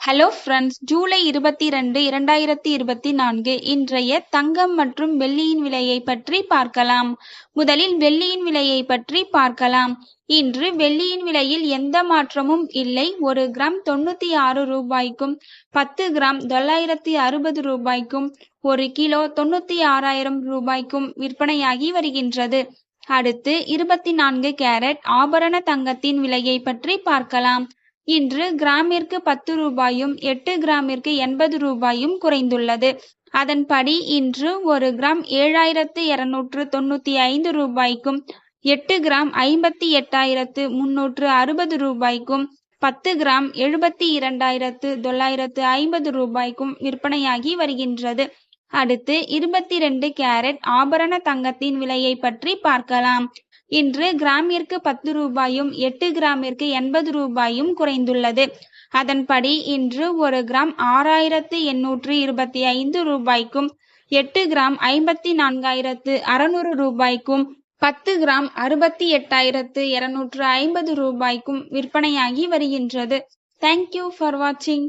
Hello friends July இருபத்தி ரெண்டு இரண்டாயிரத்தி இருபத்தி நான்கு இன்றைய தங்கம் மற்றும் வெள்ளியின் விலையை பற்றி பார்க்கலாம். முதலில் வெள்ளியின் விலையை பற்றி பார்க்கலாம். இன்று வெள்ளியின் விலையில் எந்த மாற்றமும் இல்லை. ஒரு கிராம் தொண்ணூத்தி ஆறு ரூபாய்க்கும் பத்து கிராம் தொள்ளாயிரத்தி அறுபது ரூபாய்க்கும் ஒரு கிலோ தொண்ணூத்தி ஆறாயிரம் ரூபாய்க்கும் விற்பனையாகி வருகின்றது. அடுத்து இருபத்தி நான்கு கேரட் ஆபரண தங்கத்தின் விலையை பற்றி பார்க்கலாம். இன்று கிராமிற்கு பத்து ரூபாயும் எட்டு கிராமிற்கு எண்பது ரூபாயும் குறைந்துள்ளது. அதன்படி இன்று ஒரு கிராம் ஏழாயிரத்து இருநூற்று தொண்ணூத்தி ஐந்து ரூபாய்க்கும் எட்டு கிராம் ஐம்பத்தி எட்டாயிரத்து முன்னூற்று அறுபது ரூபாய்க்கும் பத்து கிராம் எழுபத்தி இரண்டாயிரத்து தொள்ளாயிரத்து ஐம்பது ரூபாய்க்கும் விற்பனையாகி வருகின்றது. அடுத்து இருபத்தி ரெண்டு கேரட் ஆபரண தங்கத்தின் விலையை பற்றி பார்க்கலாம். இன்று கிராமிற்கு பத்து ரூபாயும் எட்டு கிராமிற்கு எண்பது ரூபாயும் குறைந்துள்ளது. அதன்படி இன்று ஒரு கிராம் ஆறாயிரத்து எண்ணூற்று இருபத்தி ஐந்து ரூபாய்க்கும் எட்டு கிராம் ஐம்பத்தி நான்காயிரத்து அறுநூறு ரூபாய்க்கும் பத்து கிராம் அறுபத்தி எட்டாயிரத்து இருநூற்று ஐம்பது ரூபாய்க்கும் விற்பனையாகி வருகின்றது. தேங்க்யூ ஃபார் வாட்சிங்